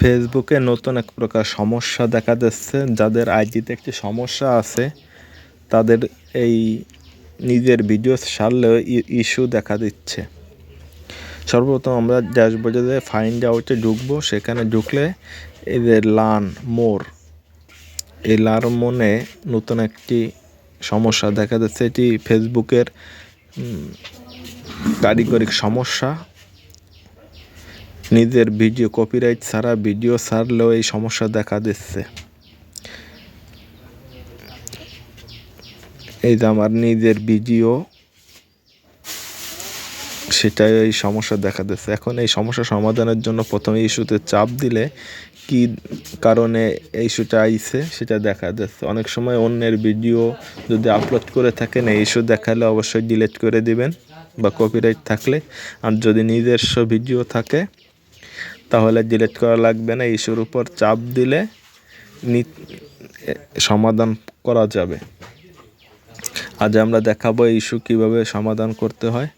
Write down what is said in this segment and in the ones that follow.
ফেসবুকে নতুন এক প্রকার সমস্যা দেখা যাচ্ছে যাদের আইডিতে একটি সমস্যা আছে, তাদের এই নিজের ভিডিও ছাড়লেও ইস্যু দেখা দিচ্ছে। সর্বপ্রথম আমরা ড্যাশবোর্ডে ফাইন্ড আউটে ঢুকবো। সেখানে ঢুকলে এদের লান মোর এই লার মনে নতুন একটি সমস্যা দেখা যাচ্ছে এটি ফেসবুকের কারিগরিক সমস্যা। নিজের ভিডিও কপিরাইট ছাড়া ভিডিও ছাড়লেও এই সমস্যা দেখা দিচ্ছে। এই যে আমার নিজের ভিডিও, সেটাই এই সমস্যা দেখা দিচ্ছে। এখন এই সমস্যা সমাধানের জন্য প্রথমে ইস্যুতে চাপ দিলে কি কারণে এই ইস্যুটা আইছে সেটা দেখা যাচ্ছে অনেক সময় অন্যের ভিডিও যদি আপলোড করে থাকেন, এই ইস্যু দেখালে অবশ্যই ডিলিট করে দিবেন বা কপিরাইট থাকলে। আর যদি নিজস্ব ভিডিও থাকে তাহলে ডিলিট করা লাগবে না ইস্যুর উপর চাপ দিলে সমাধান করা যাবে। আজ আমরা দেখাবো ইস্যু কীভাবে সমাধান করতে হয়।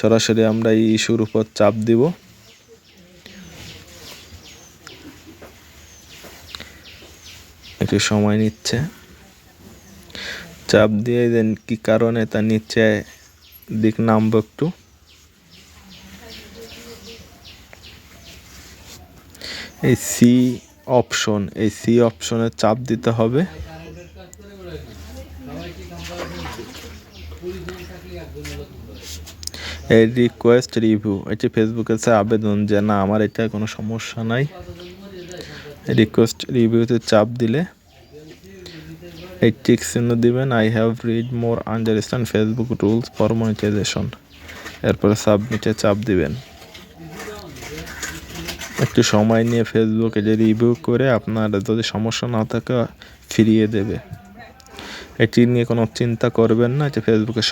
সরাসরি আমরা এই ইস্যুর উপর চাপ দিব। একটু সময় নিচ্ছে। চাপ দিয়ে দেন কি কারণে তা নিচে দিক নামবো একটু। এই সি অপশন এই সি অপশনে চাপ দিতে হবে। এই রিকোয়েস্ট রিভিউ এটি ফেসবুকের কাছে আবেদন যে না, আমার এটা কোনো সমস্যা নাই। রিকোয়েস্ট রিভিউতে চাপ দিলে এই টিক চিহ্ন দিবেন I have read more understand Facebook rules for monetization এরপরে সাবমিটে চাপ দিবেন। একটু সময় নিয়ে ফেসবুকে যে রিভিউ করে আপনার যদি সমস্যা না থাকে, ফিরিয়ে দেবে। এটি নিয়ে কোনো চিন্তা করবেন না যে ফেসবুকে